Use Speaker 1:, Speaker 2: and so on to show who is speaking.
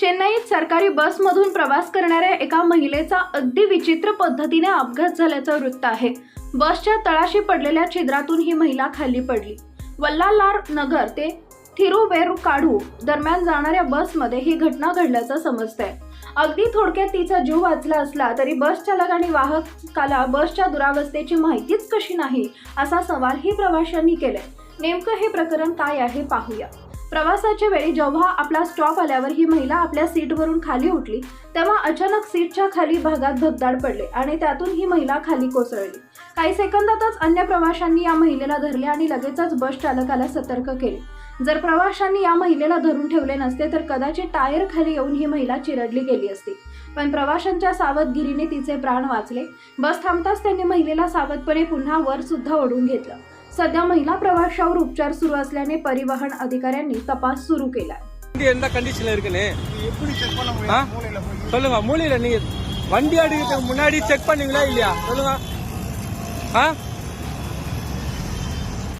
Speaker 1: चेन्नईत सरकारी बसमधून प्रवास करणाऱ्या एका महिलेचा अगदी विचित्र पद्धतीने अपघात झाल्याचं वृत्त आहे. बसच्या तळाशी पडलेल्या छिद्रातून ही महिला खाली पडली. वल्लालार नगर ते थिरुवेरुकाडू दरम्यान जाणाऱ्या बसमध्ये ही घटना घडल्याचं समजतंय. अगदी थोडक्यात तिचा जीव वाचला असला तरी बस चालक आणि वाहकाला बसच्या दुरावस्थेची माहितीच कशी नाही असा सवाल ही प्रवाशांनी केलाय. नेमकं हे प्रकरण काय आहे पाहूया. प्रवासाच्या वेळी जेव्हा आपला स्टॉप आल्यावर ही महिला आपल्या सीटवरून खाली उठली तेव्हा अचानक सीटच्या खाली भागात भगदाड पडले आणि त्यातून ही महिला खाली कोसळली. काही सेकंदातच अन्य प्रवाशांनी या महिलेला धरले आणि लगेचच बस चालकाला सतर्क केले. जर प्रवाशांनी या महिलेला धरून ठेवले नसते तर कदाचित टायर खाली येऊन ही महिला चिरडली गेली असती पण प्रवाशांच्या सावधगिरीने तिचे प्राण वाचले बस थांबताच त्यांनी महिलेला सावधपणे पुन्हा वर सुद्धा ओढून घेतलं सध्या महिला प्रवाशावर उपचार सुरू असल्याने परिवहन अधिकाऱ्यांनी तपास सुरू केलाय
Speaker 2: வண்டி எந்த கண்டிஷன்ல இருக்குன்னு
Speaker 3: எப்படி செக் பண்ண
Speaker 2: ஆ?
Speaker 3: முடியும் மூலையில போய்
Speaker 2: சொல்லுங்க மூலையில நீங்க வண்டி அடிக்கிறதுக்கு முன்னாடி செக் பண்ணீங்களா இல்லையா சொல்லுங்க ஆ